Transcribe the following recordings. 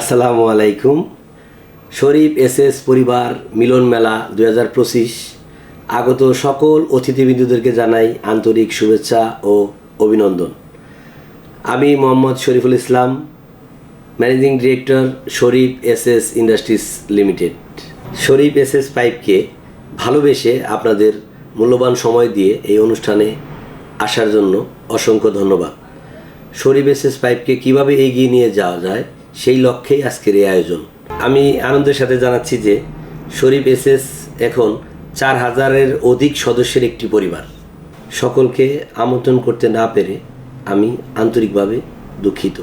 আসসালামু আলাইকুম। শরীফ S S পরিবার মিলন মেলা দুই হাজার পঁচিশ। আগত সকল অতিথিবৃন্দুদেরকে জানাই আন্তরিক শুভেচ্ছা ও অভিনন্দন। আমি Mohammad Shariful Islam, managing director Sharif S S industries limited. Sharif S S পাইপকে ভালোবেসে আপনাদের মূল্যবান সময় দিয়ে এই অনুষ্ঠানে আসার জন্য অসংখ্য ধন্যবাদ। শরীফ এস এস পাইপকে কীভাবে এগিয়ে নিয়ে যাওয়া যায় সেই লক্ষ্যেই আজকের এই আয়োজন। আমি আনন্দের সাথে জানাচ্ছি যে শরীফ এস এস এখন চার হাজারের অধিক সদস্যের একটি পরিবার। সকলকে আমন্ত্রণ করতে না পেরে আমি আন্তরিকভাবে দুঃখিত।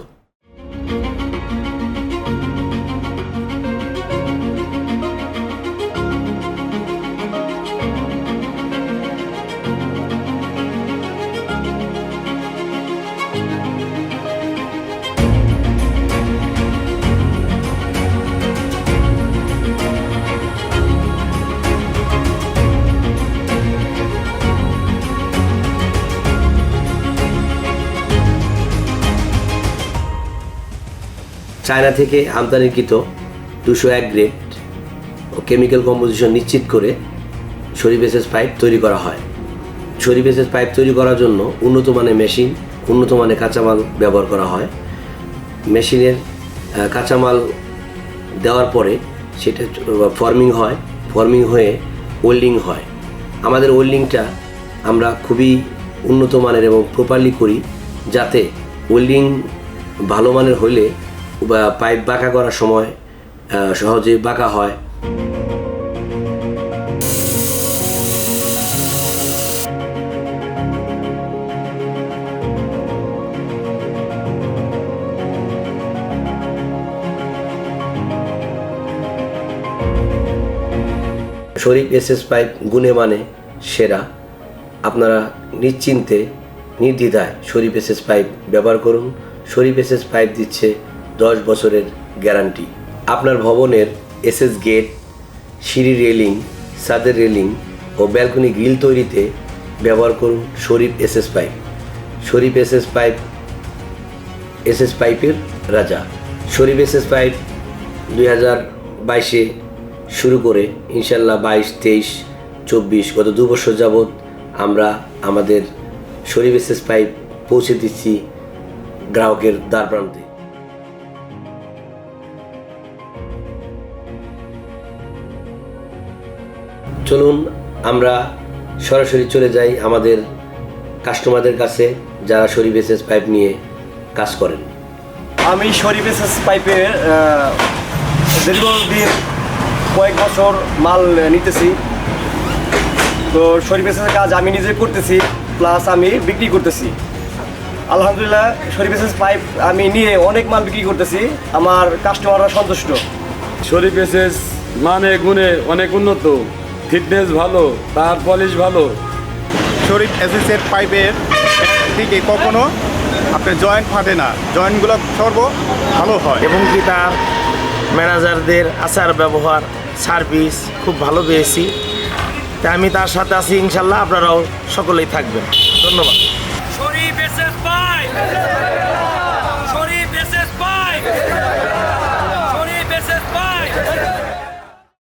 চায়না থেকে আমদানিকৃত দুশো এক গ্রেড ও কেমিক্যাল কম্পোজিশন নিশ্চিত করে শরীফ এসএস পাইপ তৈরি করা হয়। শরীফ এসএস পাইপ তৈরি করার জন্য উন্নত মানের মেশিন, উন্নত মানের কাঁচামাল ব্যবহার করা হয়। মেশিনের কাঁচামাল দেওয়ার পরে সেটা ফর্মিং হয় ফর্মিং হয়ে ওয়েল্ডিং হয়। আমাদের ওয়েল্ডিংটা আমরা খুবই উন্নত মানের এবং প্রপারলি করি যাতে ওয়েল্ডিং ভালো মানের হলে পাইপ বাঁকা করার সময় সহজে বাঁকা হয়। শরীফ এসএস পাইপ গুণে মানে সেরা। আপনারা নিশ্চিন্তে, নির্দ্বিধায় শরীফ এসএস পাইপ ব্যবহার করুন। শরীফ এসএস পাইপ দিচ্ছে দশ বছরের গ্যারান্টি। আপনার ভবনের এসএস গেট, সিঁড়ি রেলিং সাদের রেলিং ও ব্যালকনি গ্রিল তৈরিতে ব্যবহার করুন Sharif SS pipe. Sharif SS pipe, SS পাইপের রাজা। শরীফ এসএস পাইপ দুই হাজার বাইশে শুরু করে ইনশাল্লাহ বাইশ, তেইশ, চব্বিশ, গত দু বছর যাবৎ আমরা আমাদের শরীফ এসএস পাইপ পৌঁছে দিচ্ছি গ্রাহকের দ্বার প্রান্তে চলুন আমরা সরাসরি চলে যাই আমাদের কাস্টমারদের কাছে যারা শরীফ এসএস পাইপ নিয়ে কাজ করেন। আমি শরীফ এসএস পাইপের দীর্ঘদিন কয়েক বছর মাল নিতেছি। তো শরীফ এসএসের কাজ আমি নিজে করতেছি প্লাস আমি বিক্রি করতেছি। আলহামদুলিল্লাহ শরীফ এসএস পাইপ আমি নিয়ে অনেক মাল বিক্রি করতেছি আমার কাস্টমাররা সন্তুষ্ট। শরীফ এসএস মানে গুণে অনেক উন্নত। ফিটনেস ভালো তার পলিশ ভালো। শরীফ এসএসের পাইপের থেকে কখনো আপনার জয়েন্ট ফাটে না। জয়েন্টগুলো সর্ব ভালো হয়। এবং কি তার ম্যানেজারদের আচার ব্যবহার সার্ভিস খুব ভালো পেয়েছি। তাই আমি তার সাথে আছি ইনশাল্লাহ আপনারাও সকলেই থাকবেন। ধন্যবাদ। শরীফ